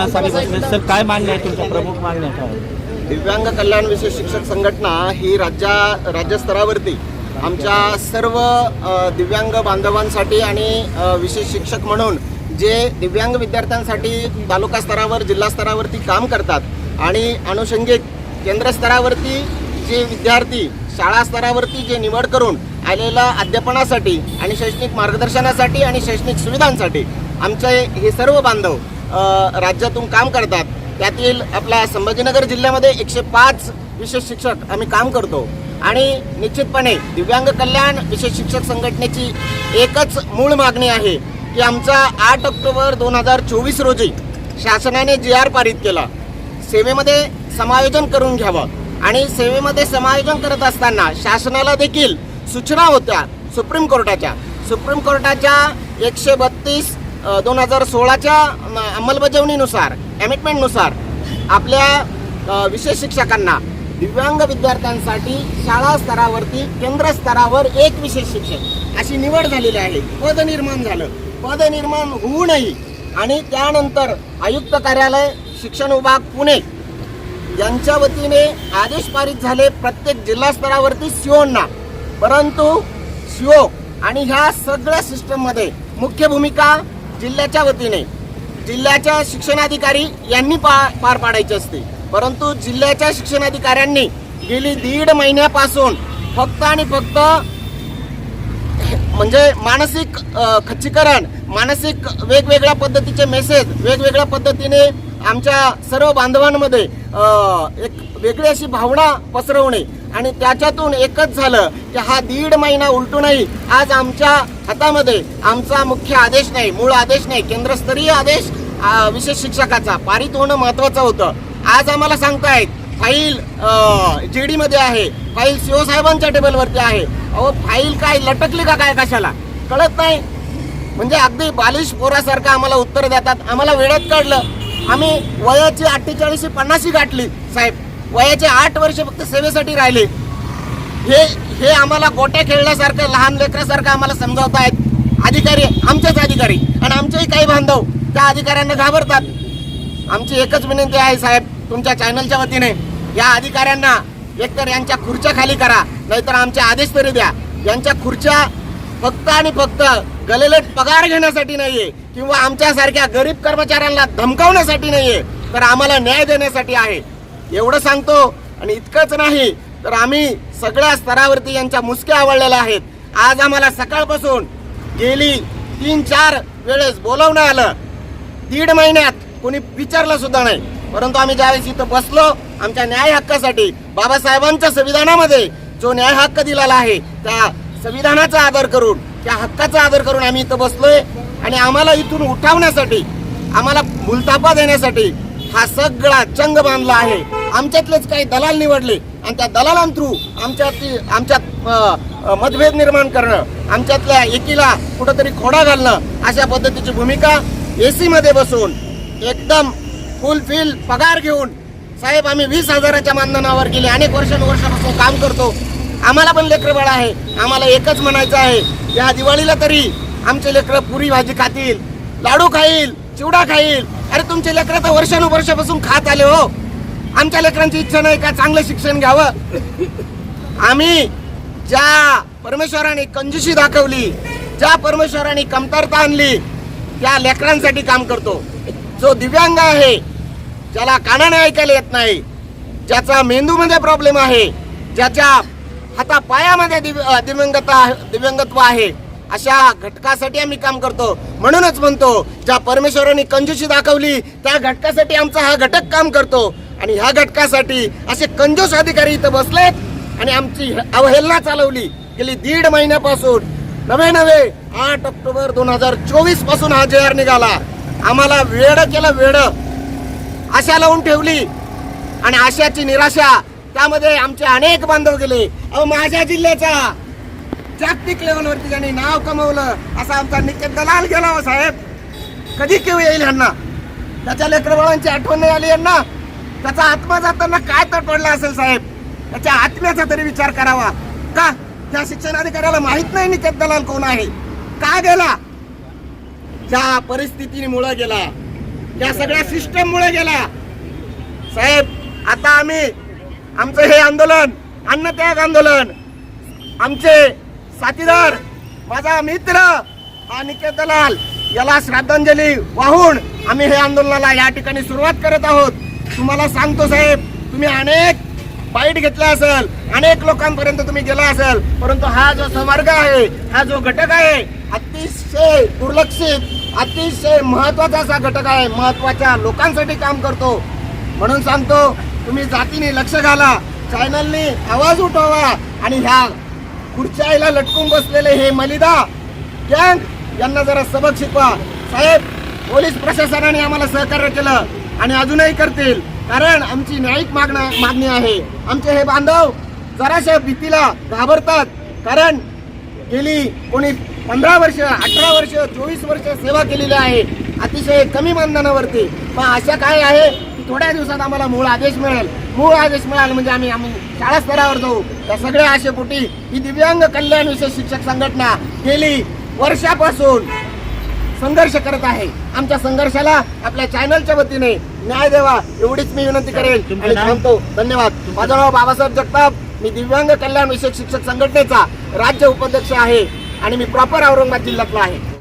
उपोषणासाठी बसले सर काय मागण्या आहे तुमच्या? प्रमुख मागण्या काय? दिव्यांग कल्याण विशेष शिक्षक संघटना ही राज्या राज्यस्तरावरती आमच्या सर्व दिव्यांग बांधवांसाठी आणि विशेष शिक्षक म्हणून जे दिव्यांग विद्यार्थ्यांसाठी तालुका स्तरावर जिल्हा स्तरावरती काम करतात आणि अनुषंगिक केंद्र स्तरावरती जे विद्यार्थी शाळा स्तरावरती जे निवड करून आलेल्या अध्यापनासाठी आणि शैक्षणिक मार्गदर्शनासाठी आणि शैक्षणिक सुविधांसाठी आमचे हे सर्व बांधव राज्यातून काम करतात. त्यातील आपल्या संभाजीनगर जिल्ह्यामध्ये एकशे पाच विशेष शिक्षक आम्ही काम करतो. आणि निश्चितपणे दिव्यांग कल्याण विशेष शिक्षक संघटनेची एकच मूळ मागणी आहे की आमचा आठ ऑक्टोबर दोन हजार चोवीस रोजी शासनाने जी आर पारित केला. सेवेमध्ये समायोजन करून घ्यावं. आणि सेवेमध्ये समायोजन करत असताना शासनाला देखील सूचना होत्या सुप्रीम कोर्टाच्या. सुप्रीम कोर्टाच्या एकशे बत्तीस दोन हजार सोळाच्या अंमलबजावणीनुसार ॲमिटमेंटनुसार आपल्या विशेष शिक्षकांना दिव्यांग विद्यार्थ्यांसाठी शाळा स्तरावरती केंद्र स्तरावर एक विशेष शिक्षक अशी निवड झालेली आहे. पद निर्माण झालं. पद निर्माण होऊनही आणि त्यानंतर आयुक्त कार्यालय शिक्षण विभाग पुणे यांच्या वतीने आदेश पारित झाले प्रत्येक जिल्हा स्तरावरती सीओना. परंतु सीओ आणि ह्या सगळ्या सिस्टममध्ये मुख्य भूमिका जिल्ह्याच्या वतीने जिल्ह्याच्या शिक्षणाधिकारी यांनी पा पार पाडायची असते. परंतु जिल्ह्याच्या शिक्षणाधिकाऱ्यांनी गेली दीड महिन्यापासून फक्त आणि फक्त म्हणजे मानसिक खच्चीकरण मानसिक वेगवेगळ्या पद्धतीचे मेसेज वेगवेगळ्या पद्धतीने आमच्या सर्व बांधवांमध्ये एक वेगळी अशी भावना पसरवणे आणि त्याच्यातून एकच झालं की हा दीड महिना उलटूनही आज आमच्या हातामध्ये आमचा मुख्य आदेश नाही मूळ आदेश नाही केंद्रस्तरीय आदेश विशेष शिक्षकाचा. पारित होणं महत्वाचं होतं. आज आम्हाला सांगतायत फाईल जी डीमध्ये आहे. फाईल सीओ साहेबांच्या टेबलवरती आहे. अहो फाईल काय लटकली का काय कशाला? कळत नाही. म्हणजे अगदी बालिश पोरासारखं आम्हाला उत्तर देतात. आम्हाला वेळेत काढलं आम्ही वयाची अठ्ठेचाळीसशे पन्नाशी गाठली साहेब. वयाचे आठ वर्ष फक्त सेवेसाठी राहिले. हे हे आम्हाला गोट्या खेळल्यासारखं लहान लेकरासारखं आम्हाला समजावत आहेत अधिकारी आमचेच अधिकारी आणि आमचेही काही बांधव त्या अधिकाऱ्यांना घाबरतात. आमची एकच विनंती आहे साहेब तुमच्या चॅनलच्या वतीने या अधिकाऱ्यांना एकतर यांच्या खुर्च्या खाली करा नाहीतर आमचे आदेश तरी द्या. यांच्या खुर्च्या फक्त आणि फक्त गलेलेट पगार घेण्यासाठी नाहीये किंवा आमच्यासारख्या गरीब कर्मचाऱ्यांना धमकावण्यासाठी नाहीये तर आम्हाला न्याय देण्यासाठी आहे. एवढं सांगतो. आणि इतकंच नाही तर आम्ही सगळ्या स्तरावरती यांच्या मुसक्या आवडलेल्या आहेत. आज आम्हाला सकाळपासून गेली तीन चार वेळेस बोलवणं आलं. दीड महिन्यात कोणी विचारलं सुद्धा नाही. परंतु आम्ही ज्यावेळेस इथं बसलो आमच्या न्याय हक्कासाठी बाबासाहेबांच्या संविधानामध्ये जो न्याय हक्क दिलेला आहे त्या संविधानाचा आदर करून त्या हक्काचा आदर करून आम्ही इथं बसलोय. आणि आम्हाला इथून उठावण्यासाठी आम्हाला मुलतापा देण्यासाठी हा सगळा चंग बांधला आहे. आमच्यातलेच काही दलाल निवडले आणि त्या दलालां थ्रू आमच्यात आमच्यात मतभेद निर्माण करणं आमच्यातल्या एकीला कुठंतरी खोडा घालणं अशा पद्धतीची भूमिका ए सीमध्ये बसून एकदम फुलफिल पगार घेऊन साहेब आम्ही वीस हजाराच्या मानधनावर गेले अनेक वर्षानुवर्षापासून काम करतो. आम्हाला पण लेकरं आहे आम्हाला एकच म्हणायचं आहे या दिवाळीला तरी आमचे लेकरं पुरी भाजी खातील लाडू खाईल चिवडा खाईल. अरे तुमचे लेकरं तर वर्षानुवर्षापासून खात आले हो. आमच्या लेकरांची इच्छा नाही का चांगलं शिक्षण घ्यावं? आम्ही ज्या परमेश्वराने कंजुशी दाखवली ज्या परमेश्वराने कमतरता आणली त्या लेकरांसाठी काम करतो. जो दिव्यांग आहे ज्याला कानाने ऐकायला येत नाही ज्याचा मेंदूमध्ये प्रॉब्लेम आहे ज्याच्या हाता पायामध्ये दिव्य अ, दिव्यांगता दिव्यांगत्व आहे अशा घटकासाठी आम्ही काम करतो. म्हणूनच म्हणतो ज्या परमेश्वराने कंजूशी दाखवली त्या घटकासाठी आमचा हा घटक काम करतो. आणि ह्या घटकासाठी असे कंजूस अधिकारी इथं बसलेत आणि आमची अवहेलना चालवली गेली दीड महिन्यापासून. नवे नवे आठ ऑक्टोबर दोन हजार चोवीसपासून हा जे आर निघाला. आम्हाला वेड केलं वेड. आशा लावून ठेवली. आणि आशाची निराशा त्यामध्ये आमचे अनेक बांधव गेले. अहो माझ्या जिल्ह्याचा जागतिक लेवलवरती ज्यांनी नाव कमवलं असा आमचा निकेत दलाल गेला हो साहेब. कधी केव्हा येईल यांना त्याच्या लेकरबाळांची आठवण नाही आली यांना. त्याचा आत्मा जाताना काय तडपडला असेल साहेब? त्याच्या आत्म्याचा तरी विचार करावा. का? त्या शिक्षणाधिकाऱ्याला माहीत नाही निकेत दलाल कोण आहे. का गेला? ज्या परिस्थितीमुळे गेला. या सगळ्या सिस्टम मुळे गेला. साहेब आता आम्ही आमचं हे आंदोलन अन्नत्याग आंदोलन आमचे साथीदार माझा मित्र हा निकेत दलाल याला श्रद्धांजली वाहून आम्ही हे आंदोलनाला या ठिकाणी सुरुवात करत आहोत. तुम्हाला सांगतो साहेब तुम्ही अनेक बाईट घेतला असेल अनेक लोकांपर्यंत तुम्ही गेला असेल परंतु हा जो संवर्ग आहे हा जो घटक आहे अतिशय दुर्लक्षित अतिशय महत्त्वाचा असा घटक आहे. महत्त्वाच्या लोकांसाठी काम करतो. म्हणून सांगतो तुम्ही जातीने लक्ष घाला चॅनलनी आवाज उठवा आणि ह्या खुर्च्याला लटकून बसलेले हे मलिदा गँग यांना जरा सबक शिकवा. साहेब पोलीस प्रशासनाने आम्हाला सहकार्य केलं. आणि अजूनही करतील. कारण आमची न्यायिक मागणं मागणी आहे. आमचे हे बांधव जराशा भीतीला घाबरतात. कारण गेली कोणी पंधरा वर्ष अठरा वर्ष चोवीस वर्ष सेवा केलेली आहे. अतिशय कमी मानधनावरती. पण अशा काय आहे? की थोड्या दिवसात आम्हाला मूळ आदेश मिळेल. मूळ आदेश मिळाला म्हणजे आम्ही आम्ही शाळा स्तरावर जाऊ. त्या सगळ्या आशेपोटी ही दिव्यांग कल्याण विशेष शिक्षक संघटना गेली वर्षापासून संघर्ष करत आहे. आमच्या संघर्षाला आपल्या चॅनलच्या वतीने न्याय द्यावा एवढीच मी विनंती करेल. आणि? थांबतो. धन्यवाद. माझं नाव बाबासाहेब जगताप. मी दिव्यांग कल्याण विषयक शिक्षक संघटनेचा राज्य उपाध्यक्ष आहे आणि मी प्रॉपर औरंगाबाद जिल्ह्यातला आहे.